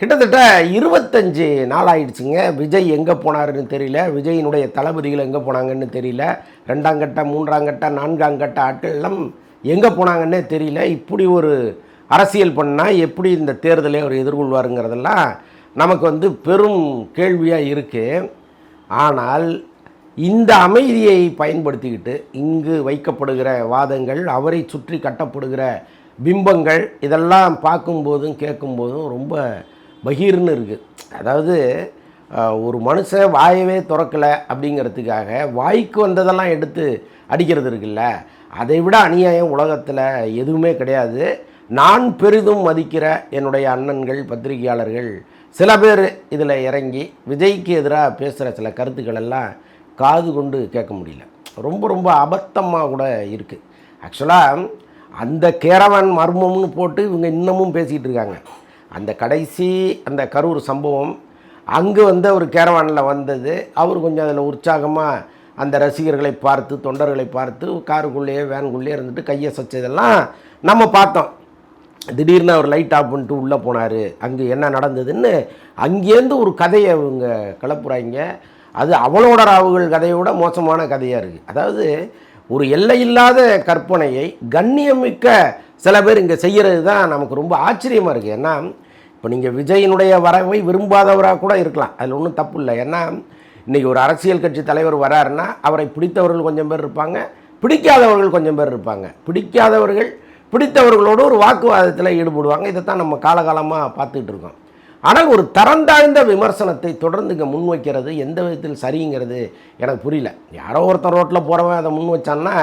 கிட்டத்தட்ட இருபத்தஞ்சு நாள் ஆயிடுச்சுங்க விஜய் எங்கே போனாருன்னு தெரியல. விஜயினுடைய தளபதிகள் எங்கே போனாங்கன்னு தெரியல. ரெண்டாம் கட்ட மூன்றாம் கட்ட நான்காம் கட்ட ஆட்கள்லாம் எங்கே போனாங்கன்னே தெரியல. இப்படி ஒரு அரசியல் பண்ணால் எப்படி இந்த தேர்தலை அவர் எதிர்கொள்வாருங்கிறதெல்லாம் நமக்கு வந்து பெரும் கேள்வியாக இருக்குது ஆனால் இந்த அமைதியை பயன்படுத்திக்கிட்டு இங்கு வைக்கப்படுகிற வாதங்கள் அவரை சுற்றி கட்டப்படுகிற பிம்பங்கள் இதெல்லாம் பார்க்கும்போதும் கேட்கும்போதும் ரொம்ப பகீர்னு இருக்குது அதாவது ஒரு மனுஷன் வாயவே திறக்கலை அப்படிங்கிறதுக்காக வாய்க்கு வந்ததெல்லாம் எடுத்து அடிக்கிறது இருக்குல்ல அதை விட அநியாயம் உலகத்தில் எதுவுமே கிடையாது. நான் பெரிதும் மதிக்கிற என்னுடைய அண்ணன்கள் பத்திரிகையாளர்கள் சில பேர் இதில் இறங்கி விஜய்க்கு எதிராக பேசுகிற சில கருத்துக்கள் எல்லாம் காது கொண்டு கேட்க முடியல. ரொம்ப ரொம்ப அபத்தமாக கூட இருக்குது ஆக்சுவலாக அந்த கேரவன் மர்மம்னு போட்டு இவங்க இன்னமும் பேசிகிட்டு இருக்காங்க. அந்த கடைசி அந்த கரூர் சம்பவம் அங்கே வந்து அவர் கேரவானில் வந்தது. அவர் கொஞ்சம் அதில் உற்சாகமாக அந்த ரசிகர்களை பார்த்து தொண்டர்களை பார்த்து காருக்குள்ளேயே வேனுக்குள்ளேயே இருந்துட்டு கையை சச்சதெல்லாம் நம்ம பார்த்தோம். திடீர்னு அவர் லைட் ஆஃப் பண்ணிட்டு உள்ளே போனார். அங்கே என்ன நடந்ததுன்னு அங்கேருந்து ஒரு கதையை அவங்க கிளப்புறாங்க. அது அவளோட ராவுகள் கதையோட மோசமான கதையாக இருக்குது அதாவது ஒரு எல்லையில்லாத கற்பனையை கண்ணியமிக்க சில பேர் இங்கே செய்கிறது தான் நமக்கு ரொம்ப ஆச்சரியமாக இருக்குது ஏன்னா இப்போ நீங்கள் விஜயினுடைய வரவை விரும்பாதவராக கூட இருக்கலாம். அதில் ஒன்றும் தப்பு இல்லை. ஏன்னா இன்றைக்கி ஒரு அரசியல் கட்சி தலைவர் வராருன்னா அவரை பிடித்தவர்கள் கொஞ்சம் பேர் இருப்பாங்க. பிடிக்காதவர்கள் கொஞ்சம் பேர் இருப்பாங்க. பிடிக்காதவர்கள் பிடித்தவர்களோடு ஒரு வாக்குவாதத்தில் ஈடுபடுவாங்க. இதை தான் நம்ம காலகாலமாக பார்த்துக்கிட்டு இருக்கோம். ஆனால் ஒரு தரந்தாழ்ந்த விமர்சனத்தை தொடர்ந்து இங்கே முன்வைக்கிறது எந்த விதத்தில் சரிங்கிறது எனக்கு புரியல. யாரோ ஒருத்தர் ரோட்டில் போகிறவன் அதை முன் வச்சான்னா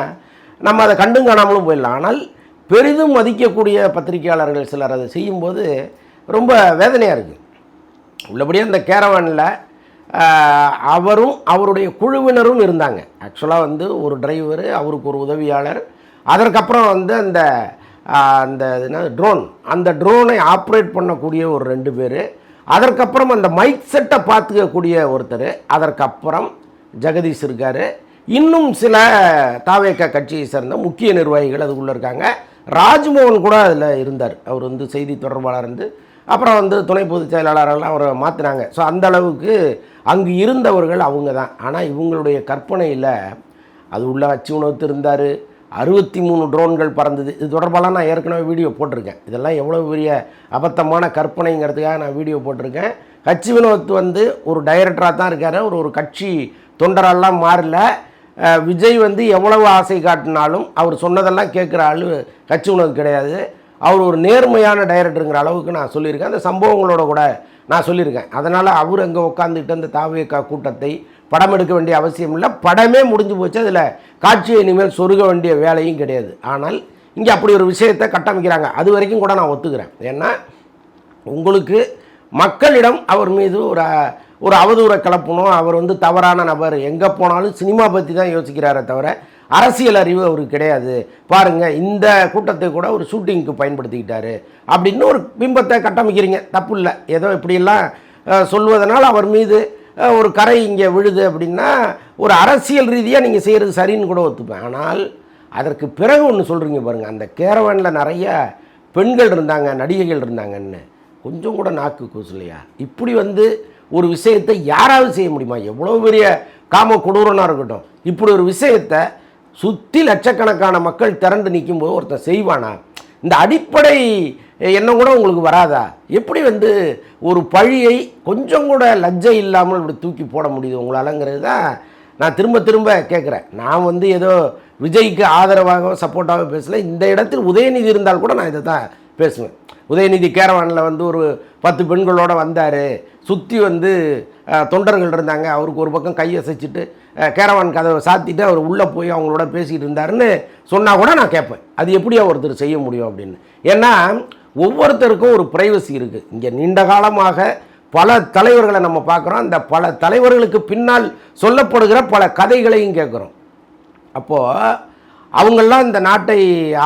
நம்ம அதை கண்டும் காணாமலும் போயிடலாம். ஆனால் பெரிதும் மதிக்கக்கூடிய பத்திரிகையாளர்கள் சிலர் அதை செய்யும்போது ரொம்ப வேதனையாக இருக்குது உள்ளபடியே அந்த கேரவானில் அவரும் அவருடைய குழுவினரும் இருந்தாங்க. ஆக்சுவலாக வந்து ஒரு டிரைவர் அவருக்கு ஒரு உதவியாளர். அதற்கப்புறம் வந்து அந்த அந்த என்ன ட்ரோன் அந்த ட்ரோனை ஆப்ரேட் பண்ணக்கூடிய ஒரு ரெண்டு பேர். அதற்கப்புறம் அந்த மைக் செட்டை பார்த்துக்கக்கூடிய ஒருத்தர். அதற்கப்புறம் ஜெகதீஷ் இருக்கார். இன்னும் சில தாவேக்க கட்சியை சேர்ந்த முக்கிய நிர்வாகிகள் அதுக்குள்ளே இருக்காங்க. ராஜ்மோகன் கூட அதில் இருந்தார். அவர் வந்து செய்தி தொடர்பாளர் இருந்து அப்புறம் வந்து துணை பொதுச் செயலாளரெல்லாம் அவரை மாற்றினாங்க ஸோ அந்த அளவுக்கு அங்கு இருந்தவர்கள் அவங்க தான் ஆனால் இவங்களுடைய கற்பனையில் அது உள்ள அச்சு உணவுத்து இருந்தார் அறுபத்தி மூணு ட்ரோன்கள் பறந்தது. இது தொடர்பாலாம் நான் ஏற்கனவே வீடியோ போட்டிருக்கேன். இதெல்லாம் எவ்வளோ பெரிய அபத்தமான கற்பனைங்கிறதுக்காக நான் வீடியோ போட்டிருக்கேன். கட்சி வினோத் வந்து ஒரு டைரக்டராக தான் இருக்கார். ஒரு ஒரு கட்சி தொண்டரெல்லாம் மாறல. விஜய் வந்து எவ்வளவு ஆசை காட்டினாலும் அவர் சொன்னதெல்லாம் கேட்குற ஆள் கட்சி உணவு கிடையாது. அவர் ஒரு நேர்மையான டைரக்டருங்கிற அளவுக்கு நான் சொல்லியிருக்கேன். அந்த சம்பவங்களோட கூட நான் சொல்லியிருக்கேன். அதனால் அவர் அங்கே உட்காந்துக்கிட்டு அந்த தாவியக்கா கூட்டத்தை படம் எடுக்க வேண்டிய அவசியம் இல்லை. படமே முடிஞ்சு போச்சு. அதில் காட்சியை இனிமேல் சொருக வேண்டிய வேலையும் கிடையாது. ஆனால் இங்கே அப்படி ஒரு விஷயத்தை கட்டமைக்கிறாங்க. அது வரைக்கும் கூட நான் ஒத்துக்கிறேன். ஏன்னா உங்களுக்கு மக்களிடம் அவர் மீது ஒரு ஒரு அவதூறை கிளப்பணும். அவர் வந்து தவறான நபர். எங்கே போனாலும் சினிமா பற்றி தான் யோசிக்கிறாரே தவிர அரசியல் அறிவு அவருக்கு கிடையாது. பாருங்கள் இந்த கூட்டத்தை கூட ஒரு ஷூட்டிங்க்கு பயன்படுத்திக்கிட்டாரு. அப்படின்னு ஒரு பிம்பத்தை கட்டமைக்கிறீங்க. தப்பு இல்லை. ஏதோ இப்படியெல்லாம் சொல்வதனால் அவர் மீது ஒரு கரை இங்கே விழுது அப்படின்னா ஒரு அரசியல் ரீதியாக நீங்கள் செய்கிறது சரின்னு கூட ஒத்துப்பேன். ஆனால் அதற்கு பிறகு ஒன்று சொல்கிறீங்க பாருங்கள் அந்த கேரவனில் நிறைய பெண்கள் இருந்தாங்க நடிகைகள் இருந்தாங்கன்னு. கொஞ்சம் கூட நாக்கு கூசலையா? இப்படி வந்து ஒரு விஷயத்தை யாராவது செய்ய முடியுமா? எவ்வளோ பெரிய காம கொடூரனாக இருக்கட்டும். இப்படி ஒரு விஷயத்தை சுற்றி லட்சக்கணக்கான மக்கள் திரண்டு நிற்கும்போது ஒருத்தன் செய்வானா? இந்த அடிப்படை எண்ணம் கூட உங்களுக்கு வராதா? எப்படி வந்து ஒரு பழியை கொஞ்சம் கூட லஜ்ஜை இல்லாமல் இப்படி தூக்கி போட முடியுது உங்களாலங்கிறது தான் நான் திரும்ப திரும்ப கேட்குறேன். நான் வந்து ஏதோ விஜய்க்கு ஆதரவாக சப்போர்ட்டாக பேசல. இந்த இடத்தில் உதயநிதி இருந்தால் கூட நான் இதை தான் பேசுவேன். உதயநிதி கேரவானில் வந்து ஒரு பத்து பெண்களோடு வந்தார். சுற்றி வந்து தொண்டர்கள் இருந்தாங்க. அவருக்கு ஒரு பக்கம் கையசைச்சிட்டு கேரவான் கதவை சாத்திட்டு அவர் உள்ளே போய் அவங்களோட பேசிக்கிட்டு இருந்தாருன்னு சொன்னால் கூட நான் கேட்பேன். அது எப்படியா ஒருத்தர் செய்ய முடியும் அப்படின்னு. ஏன்னா ஒவ்வொருத்தருக்கும் ஒரு ப்ரைவசி இருக்குது இங்கே நீண்ட காலமாக பல தலைவர்களை நம்ம பார்க்குறோம். அந்த பல தலைவர்களுக்கு பின்னால் சொல்லப்படுகிற பல கதைகளையும் கேட்குறோம். அப்போது அவங்கெல்லாம் இந்த நாட்டை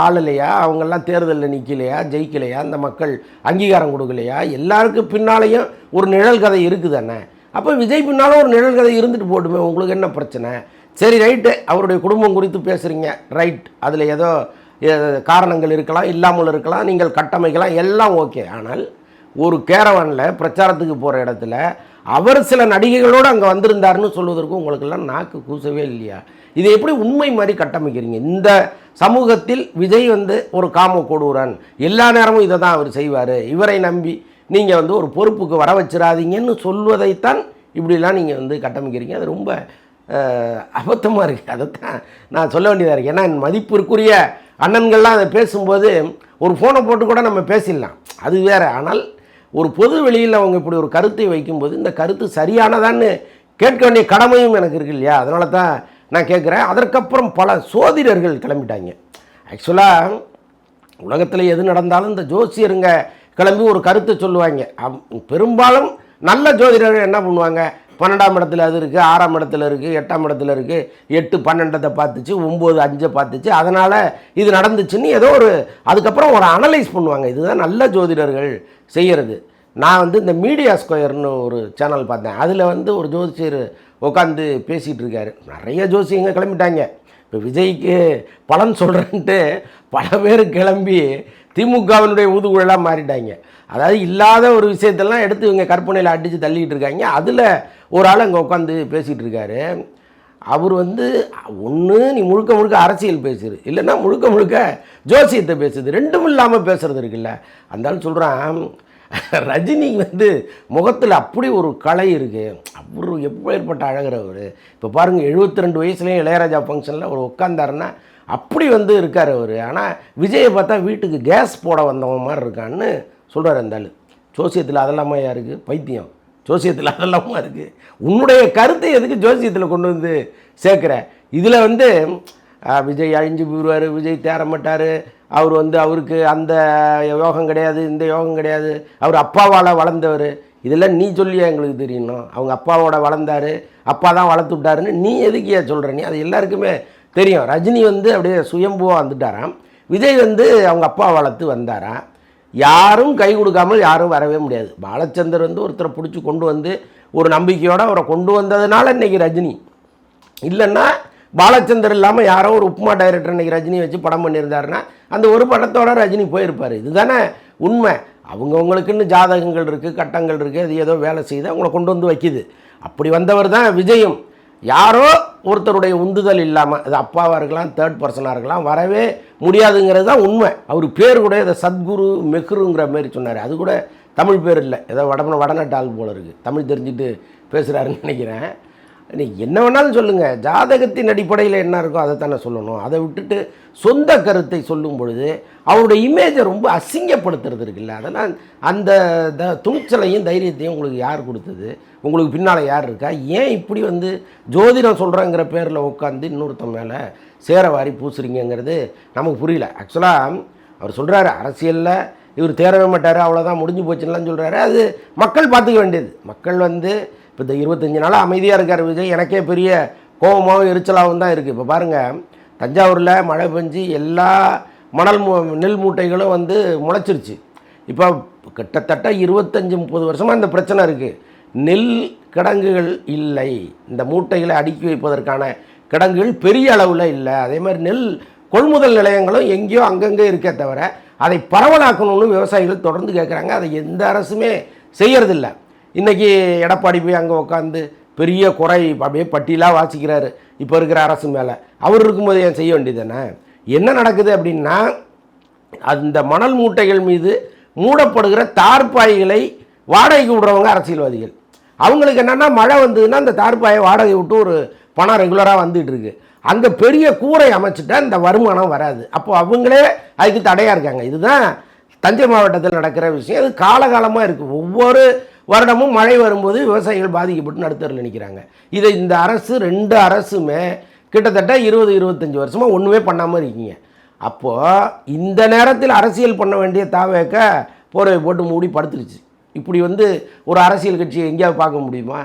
ஆளலையா? அவங்கெல்லாம் தேர்தலில் நிற்கலையா ஜெயிக்கலையா? இந்த மக்கள் அங்கீகாரம் கொடுக்கலையா? எல்லாருக்கும் பின்னாலேயும் ஒரு நிழல் கதை இருக்குதானே? அப்போ விஜய் பின்னாலும் ஒரு நிழல் கதை இருந்துட்டு போட்டுமே உங்களுக்கு என்ன பிரச்சனை? சரி ரைட்டு. அவருடைய குடும்பம் குறித்து பேசுகிறீங்க ரைட். அதில் ஏதோ காரணங்கள் இருக்கலாம் இல்லாமல் இருக்கலாம் நீங்கள் கட்டமைக்கலாம் எல்லாம் ஓகே. ஆனால் ஒரு கேரவானில் பிரச்சாரத்துக்கு போகிற இடத்துல அவர் சில நடிகைகளோடு அங்கே வந்திருந்தாருன்னு சொல்வதற்கு உங்களுக்கெல்லாம் நாக்கு கூசவே இல்லையா? இதை எப்படி உண்மை மாதிரி கட்டமைக்கிறீங்க? இந்த சமூகத்தில் விஜய் வந்து ஒரு காம கொடூரன். எல்லா நேரமும் இதை தான் அவர் செய்வார். இவரை நம்பி நீங்கள் வந்து ஒரு பொறுப்புக்கு வர வச்சிடாதீங்கன்னு சொல்வதைத்தான் இப்படிலாம் நீங்கள் வந்து கட்டமைக்கிறீங்க. அது ரொம்ப அபத்தமாக இருக்குது அதைத்தான் நான் சொல்ல வேண்டியதாக இருக்குது ஏன்னா என் மதிப்பிற்குரிய அண்ணன்கள்லாம் அதை பேசும்போது ஒரு ஃபோனை போட்டு கூட நம்ம பேசிடலாம். அது வேறு. ஆனால் ஒரு பொது வெளியில் அவங்க இப்படி ஒரு கருத்தை வைக்கும்போது இந்த கருத்து சரியானதான்னு கேட்க வேண்டிய கடமையும் எனக்கு இருக்கு இல்லையா? அதனால தான் நான் கேட்குறேன். அதற்கப்புறம் பல சோதிடர்கள் கிளம்பிட்டாங்க. ஆக்சுவலாக உலகத்தில் எது நடந்தாலும் இந்த ஜோசியருங்க கிளம்பி ஒரு கருத்தை சொல்லுவாங்க. அம்- பெரும்பாலும் நல்ல ஜோதிடர்கள் என்ன பண்ணுவாங்க? பன்னெண்டாம் இடத்துல அது இருக்குது ஆறாம் இடத்துல இருக்குது எட்டாம் இடத்துல இருக்குது எட்டு பன்னெண்டத்தை பார்த்துச்சு ஒம்பது அஞ்சை பார்த்துச்சு அதனால் இது நடந்துச்சுன்னு ஏதோ ஒரு அதுக்கப்புறம் ஒரு அனலைஸ் பண்ணுவாங்க. இதுதான் நல்ல ஜோதிடர்கள் செய்கிறது நான் வந்து இந்த மீடியா ஸ்கொயர்னு ஒரு சேனல் பார்த்தேன். அதில் வந்து ஒரு ஜோதிஷர் உட்காந்து பேசிகிட்டு இருக்காரு. நிறைய ஜோசியங்க கிளம்பிட்டாங்க. இப்போ விஜய்க்கு பலன் சொல்கிறேன்ட்டு பல பேர் கிளம்பி திமுகவினுடைய ஊதுகுழலாக மாறிட்டாங்க. அதாவது இல்லாத ஒரு விஷயத்தெல்லாம் எடுத்து இவங்க கற்பனையில் அடித்து தள்ளிக்கிட்டு இருக்காங்க. அதில் ஒரு ஆள் அங்கே உட்காந்து பேசிகிட்டு இருக்காரு. அவர் வந்து ஒன்று நீ முழுக்க முழுக்க அரசியல் பேசுது இல்லைன்னா முழுக்க முழுக்க ஜோசியத்தை பேசுது. ரெண்டும் இல்லாமல் பேசுகிறது இருக்குல்ல. அந்தாலும் சொல்கிறான் ரஜினி வந்து முகத்தில் அப்படி ஒரு கலை இருக்குது அவர் எப்பேற்பட்ட அழகர் அவர்? இப்போ பாருங்கள் எழுபத்தி ரெண்டு வயசுலேயும் இளையராஜா ஃபங்க்ஷனில் அவர் உட்காந்தாருன்னா அப்படி வந்து இருக்கார் அவர். ஆனால் விஜயை பார்த்தா வீட்டுக்கு கேஸ் போட வந்தவன் மாதிரி இருக்கான்னு சொல்கிறார் அந்த ஆள். ஜோசியத்தில் அதெல்லாமா இருக்குது பைத்தியம். ஜோசியத்தில் அதெல்லாமா இருக்குது உன்னுடைய கருத்தை எதுக்கு ஜோசியத்தில் கொண்டு வந்து சேர்க்குற? இதில் வந்து விஜய் அழிஞ்சு போயிடுவார் விஜய் தேரமாட்டார் அவர் வந்து அவருக்கு அந்த யோகம் கிடையாது இந்த யோகம் கிடையாது. அவர் அப்பாவால் வளர்ந்தவர். இதெல்லாம் நீ சொல்லியா எங்களுக்கு தெரியணும் அவங்க அப்பாவோட வளர்ந்தாரு. அப்பா தான் வளர்த்து விட்டாருன்னு நீ எதுக்கியா சொல்கிற நீ அது எல்லாருக்குமே தெரியும். ரஜினி வந்து அப்படியே சுயம்புவாக வந்துட்டாராம். விஜய் வந்து அவங்க அப்பா வளர்த்து வந்தாராம் யாரும் கை கொடுக்காமல் யாரும் வரவே முடியாது. பாலச்சந்தர் வந்து ஒருத்தரை பிடிச்சி கொண்டு வந்து ஒரு நம்பிக்கையோடு அவரை கொண்டு வந்ததுனால இன்னைக்கு ரஜினி. இல்லைன்னா பாலச்சந்தர் இல்லாமல் யாரோ ஒரு உப்புமா டைரக்டர் இன்னைக்கு ரஜினி வச்சு படம் பண்ணியிருந்தாருன்னா அந்த ஒரு படத்தோட ரஜினி போயிருப்பார். இதுதானே உண்மை. அவங்கவுங்களுக்குன்னு ஜாதகங்கள் இருக்குது கட்டங்கள் இருக்குது அது ஏதோ வேலை செய்து அவங்கள கொண்டு வந்து வைக்குது. அப்படி வந்தவர் தான் விஜயம். யாரோ ஒருத்தருடைய உந்துதல் இல்லாமல் அது அப்பாவாக இருக்கலாம் தேர்ட் பர்சனாக இருக்கலாம் வரவே முடியாதுங்கிறது தான் உண்மை. அவர் பேர் கூட இதை சத்குரு மெஹ்ருங்கிற மாதிரி சொன்னார். அது கூட தமிழ் பேர் இல்லை. ஏதோ வட வடநாட்டு ஆள் போல இருக்குது தமிழ் தெரிஞ்சுட்டு பேசுகிறாருன்னு நினைக்கிறேன். என்ன வேணாலும் சொல்லுங்கள் ஜாதகத்தின் அடிப்படையில் என்ன இருக்கோ அதை தானே சொல்லணும். அதை விட்டுட்டு சொந்த கருத்தை சொல்லும் பொழுது அவருடைய இமேஜை ரொம்ப அசிங்கப்படுத்துறது இருக்குல்ல. அதெல்லாம் அந்த த துணிச்சலையும் தைரியத்தையும் உங்களுக்கு யார் கொடுத்தது? உங்களுக்கு பின்னால் யார் இருக்கா? ஏன் இப்படி வந்து ஜோதிடம் சொல்கிறேங்கிற பேரில் உட்காந்து இன்னொருத்தன் மேலே சேர வாரி நமக்கு புரியல. ஆக்சுவலாக அவர் சொல்கிறாரு அரசியலில் இவர் தேரவே மாட்டார் அவ்வளோதான் முடிஞ்சு போச்சுன்னுலாம் சொல்கிறாரு அது மக்கள் பார்த்துக்க வேண்டியது. மக்கள் வந்து இப்போ இந்த இருபத்தஞ்சி நாளாக அமைதியாக இருக்கார் விஜய். எனக்கே பெரிய கோபமாகவும் எரிச்சலாகவும் தான் இருக்குது இப்போ பாருங்கள் தஞ்சாவூரில் மழை பெஞ்சு எல்லா மணல் மூ நெல் மூட்டைகளும் வந்து முளைச்சிருச்சு. இப்போ கிட்டத்தட்ட இருபத்தஞ்சி முப்பது வருஷமாக இந்த பிரச்சனை இருக்குது நெல் கிடங்குகள் இல்லை. இந்த மூட்டைகளை அடுக்கி வைப்பதற்கான கிடங்குகள் பெரிய அளவில் இல்லை. அதே மாதிரி நெல் கொள்முதல் நிலையங்களும் எங்கேயோ அங்கங்கே இருக்கே தவிர அதை பரவலாக்கணும்னு விவசாயிகள் தொடர்ந்து கேட்குறாங்க அதை எந்த அரசுமே செய்யறதில்லை. இன்றைக்கி எடப்பாடி போய் அங்கே உட்காந்து பெரிய குறை அப்படியே பட்டியலாக வாசிக்கிறாரு. இப்போ இருக்கிற அரசு மேலே. அவர் இருக்கும்போது ஏன் செய்ய வேண்டியதானே என்ன நடக்குது அப்படின்னா அந்த மணல் மூட்டைகள் மீது மூடப்படுகிற தார்பாய்களை வாடகைக்கு விடுறவங்க அரசியல்வாதிகள். அவங்களுக்கு என்னென்னா மழை வந்ததுன்னா அந்த தார்பாயை வாடகை விட்டு ஒரு பணம் ரெகுலராக வந்துட்டு இருக்கு. அங்கே பெரிய கூரை அமைச்சிட்டா இந்த வருமானம் வராது. அப்போது அவங்களே அதுக்கு தடையாக இருக்காங்க. இதுதான் தஞ்சை மாவட்டத்தில் நடக்கிற விஷயம். அது காலகாலமாக இருக்குது ஒவ்வொரு வருடமும் மழை வரும்போது விவசாயிகள் பாதிக்கப்பட்டு நடுத்தரில் நிற்கிறாங்க இதை இந்த அரசு ரெண்டு அரசுமே கிட்டத்தட்ட இருபது இருபத்தஞ்சி வருஷமாக ஒன்றுமே பண்ணாமல் இருக்கீங்க. அப்போது இந்த நேரத்தில் அரசியல் பண்ண வேண்டிய தாவேக்க போர்வை போட்டு மூடி படுத்துருச்சு. இப்படி வந்து ஒரு அரசியல் கட்சியை எங்கேயாவது பார்க்க முடியுமா?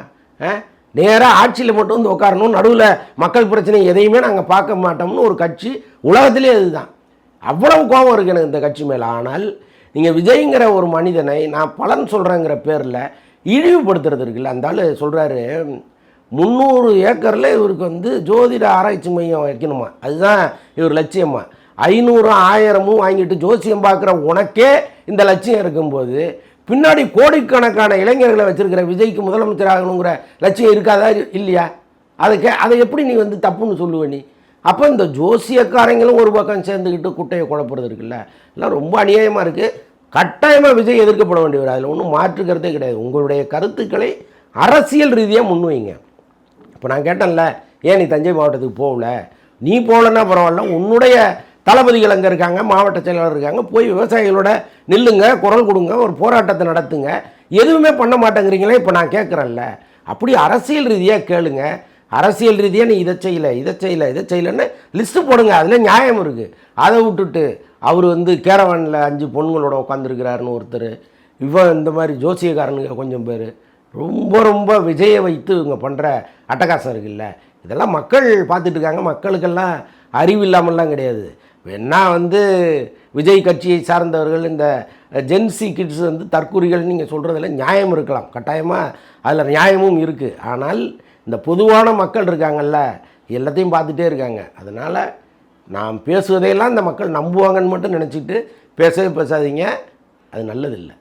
நேராக ஆட்சியில் மட்டும் வந்து உட்காரணும் நடுவில் மக்கள் பிரச்சனை எதையுமே நாங்கள் பார்க்க மாட்டோம்னு ஒரு கட்சி உலகத்திலே அதுதான். அவ்வளவு கோபம் இருக்கு எனக்கு இந்த கட்சி மேலே. ஆனால் நீங்கள் விஜய்ங்கிற ஒரு மனிதனை நான் பலன் சொல்கிறேங்கிற பேரில் இழிவுபடுத்துறது இருக்குல்ல. அந்த ஆள் சொல்கிறாரு முந்நூறு ஏக்கரில் இவருக்கு வந்து ஜோதிட ஆராய்ச்சி மையம் வைக்கணுமா? அதுதான் இவர் லட்சியமா? ஐநூறு ஆயிரமும் வாங்கிட்டு ஜோசியம் பார்க்குற உனக்கே இந்த லட்சியம் இருக்கும்போது பின்னாடி கோடிக்கணக்கான இளைஞர்களை வச்சுருக்கிற விஜய்க்கு முதலமைச்சர் ஆகணுங்கிற லட்சியம் இருக்காதா இல்லையா? அதுக்கு அதை எப்படி நீ வந்து தப்புன்னு சொல்லுவ நீ? அப்போ இந்த ஜோசியக்காரங்களும் ஒரு பக்கம் சேர்ந்துக்கிட்டு குட்டையை குழப்புறது இருக்குல்ல? எல்லாம் ரொம்ப அநியாயமாக இருக்குது கட்டாயமாக விஜய் எதிர்க்கப்பட வேண்டியவர் அதில் ஒன்றும் மாற்றுக்கிறதே கிடையாது. உங்களுடைய கருத்துக்களை அரசியல் ரீதியாக முன்வைங்க. இப்போ நான் கேட்டேன்ல ஏன் நீ தஞ்சை மாவட்டத்துக்கு போகல? நீ போகலன்னா பரவாயில்ல. உன்னுடைய தளபதிகள் அங்கே இருக்காங்க மாவட்ட செயலாளர் இருக்காங்க போய் விவசாயிகளோட நில்லுங்க குரல் கொடுங்க ஒரு போராட்டத்தை நடத்துங்க. எதுவுமே பண்ண மாட்டேங்கிறீங்களே இப்போ நான் கேட்குறேன்ல அப்படி அரசியல் ரீதியாக கேளுங்கள் அரசியல் ரீதியாக நீ இதை செய்யலை இதை செய்யலை இதை செய்யலைன்னு லிஸ்ட்டு போடுங்க. அதில் நியாயம் இருக்குது அதை விட்டுட்டு அவர் வந்து கேரவனில் அஞ்சு பொண்ணுங்களோட உட்காந்துருக்கிறாருன்னு ஒருத்தர். இவன் இந்த மாதிரி ஜோசியக்காரனுங்க கொஞ்சம் பேர். ரொம்ப ரொம்ப விஜயை வைத்து இவங்க பண்ணுற அட்டகாசம் இருக்குல்ல இதெல்லாம் மக்கள் பார்த்துட்டு இருக்காங்க. மக்களுக்கெல்லாம் அறிவு இல்லாமல்லாம் கிடையாது. வேணா வந்து விஜய் கட்சியை சார்ந்தவர்கள் இந்த ஜென்சி கிட்ஸ் வந்து தற்கூறிகள் நீங்கள் சொல்கிறதுல நியாயம் இருக்கலாம். கட்டாயமாக அதில் நியாயமும் இருக்குது ஆனால் இந்த பொதுவான மக்கள் இருக்காங்கல்ல எல்லாத்தையும் பார்த்துட்டே இருக்காங்க. அதனால் நாம் பேசுவதையெல்லாம் இந்த மக்கள் நம்புவாங்கன்னு மட்டும் நினச்சிட்டு பேசவே பேசாதீங்க. அது நல்லதில்லை.